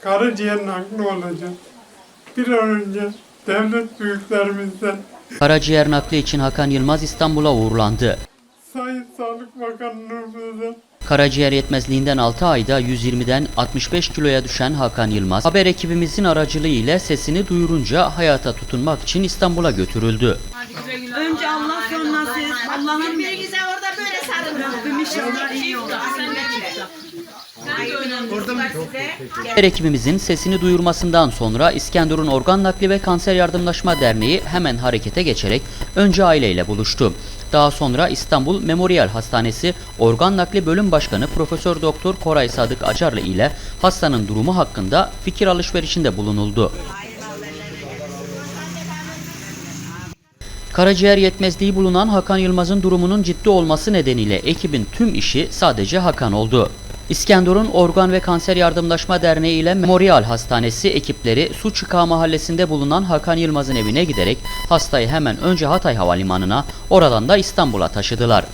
karaciğer nakli olacak. Bir an önce devlet büyüklerimizden, Karaciğer nakli için Hakan Yılmaz İstanbul'a uğurlandı. Sayın Sağlık Bakanlığımızdan Karaciğer yetmezliğinden 6 ayda 120'den 65 kiloya düşen Hakan Yılmaz, haber ekibimizin aracılığı ile sesini duyurunca hayata tutunmak için İstanbul'a götürüldü. Önce Allah sonra siz. Allah'ın Birbirinize orada böyle sarılın. Rabbim inşallah iyi olur. Haber ekibimizin sesini duyurmasından sonra İskenderun Organ Nakli ve Kanser Yardımlaşma Derneği hemen harekete geçerek önce aileyle buluştu. Daha sonra İstanbul Memorial Hastanesi Organ Nakli Bölüm Başkanı Profesör Doktor Koray Sadık Acarlı ile hastanın durumu hakkında fikir alışverişinde bulunuldu. Karaciğer yetmezliği bulunan Hakan Yılmaz'ın durumunun ciddi olması nedeniyle ekibin tüm işi sadece Hakan oldu. İskenderun Organ ve Kanser Yardımlaşma Derneği ile Memorial Hastanesi ekipleri Suçika mahallesinde bulunan Hakan Yılmaz'ın evine giderek hastayı hemen önce Hatay Havalimanı'na oradan da İstanbul'a taşıdılar.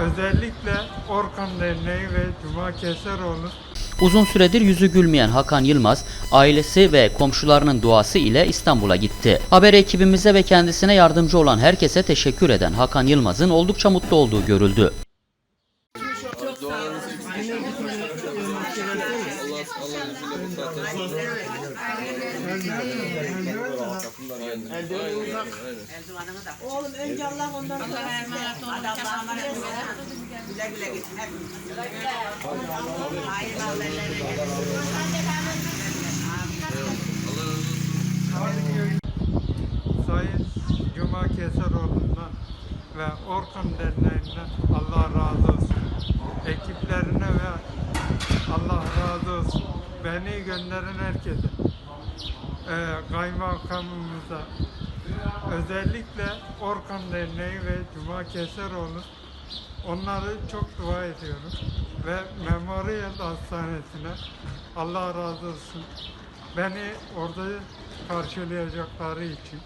özellikle Orkan Derneği ve Cuma Keseroğlu Uzun süredir yüzü gülmeyen Hakan Yılmaz, ailesi ve komşularının duası ile İstanbul'a gitti. Haber ekibimize ve kendisine yardımcı olan herkese teşekkür eden Hakan Yılmaz'ın oldukça mutlu olduğu görüldü. Oğlum önce Allah ondan sonra Allah'a emanet Sayın Cuma Keseroğlu'ndan ve Orkan Derneği'nden Allah razı olsun. Ekiplerine ve. Beni gönderen herkese, e, kaymakamımıza, özellikle Orkan Derneği ve Cuma Keseroğlu onları çok dua ediyorum. Ve Memorial Hastanesi'ne Allah razı olsun. Beni orada karşılayacakları için.